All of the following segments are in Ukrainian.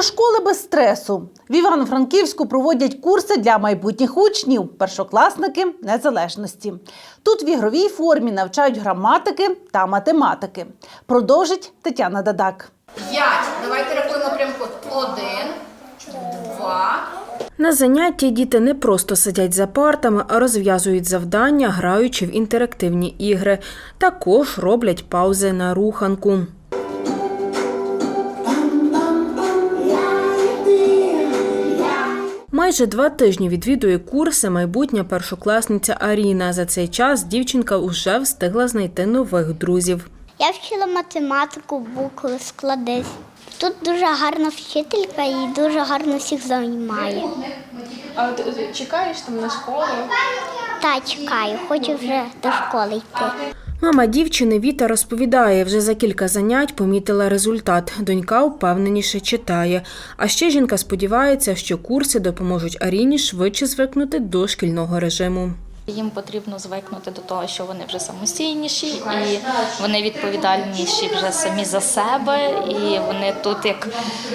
До школи без стресу. В Івано-Франківську проводять курси для майбутніх учнів, першокласники незалежності. Тут в ігровій формі навчають граматики та математики. Продовжить Тетяна Дадак. П'ять. Давайте рахуємо прям код. Один, два. На занятті діти не просто сидять за партами, а розв'язують завдання, граючи в інтерактивні ігри. Також роблять паузи на руханку. Майже два тижні відвідує курси майбутня першокласниця Аріна. За цей час дівчинка вже встигла знайти нових друзів. Я вчила математику, букви, склади. Тут дуже гарна вчителька і дуже гарно всіх займає. А от е, чекаєш там на школу? Та чекаю, хочу вже до школи йти. Мама дівчини Віта розповідає, вже за кілька занять помітила результат. Донька впевненіше читає. А ще жінка сподівається, що курси допоможуть Аріні швидше звикнути до шкільного режиму. Їм потрібно звикнути до того, що вони вже самостійніші і вони відповідальніші вже самі за себе, і вони тут як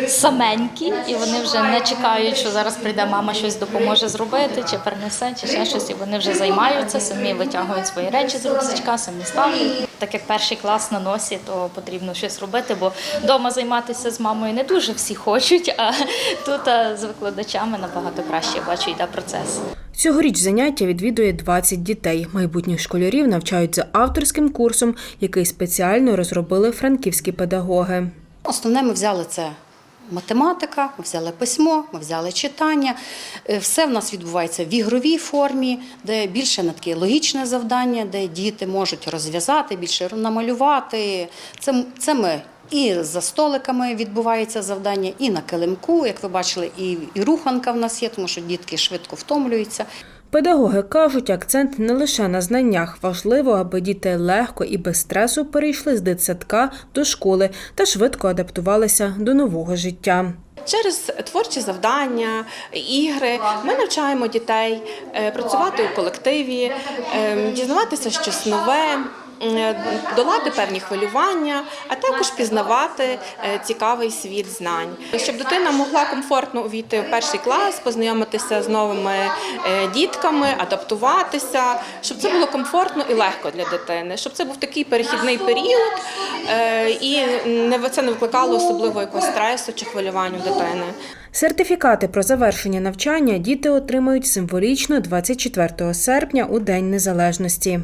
саменькі, і вони вже не чекають, що зараз прийде мама щось допоможе зробити, чи перенесе, чи ще щось. І вони вже займаються, самі витягують свої речі з рюкзачка, самі ставлять. Так як перший клас на носі, то потрібно щось робити, бо вдома займатися з мамою не дуже всі хочуть, а тут з викладачами набагато краще бачу, йде процес. Цьогоріч заняття відвідує 20 дітей. Майбутніх школярів навчають за авторським курсом, який спеціально розробили франківські педагоги. Основне ми взяли це математика, ми взяли письмо, ми взяли читання. Е, Все в нас відбувається в ігровій формі, де більше на таке логічне завдання, де діти можуть розв'язати, більше намалювати. Це, це ми. І за столиками відбувається завдання, і на килимку, як ви бачили, і, і руханка в нас є, тому що дітки швидко втомлюються. Педагоги кажуть, акцент не лише на знаннях. Важливо, аби діти легко і без стресу перейшли з дитсадка до школи та швидко адаптувалися до нового життя. Через творчі завдання, ігри ми навчаємо дітей е, працювати у колективі, е, дізнаватися щось нове. Е, Долати певні хвилювання, а також пізнавати е, цікавий світ знань, щоб дитина могла комфортно увійти в перший клас, познайомитися з новими е, дітками, адаптуватися, щоб це було комфортно і легко для дитини, щоб це був такий перехідний період, і це не викликало особливо якогось стресу чи хвилювання дитини. Сертифікати про завершення навчання діти отримають символічно 24 серпня у День Незалежності.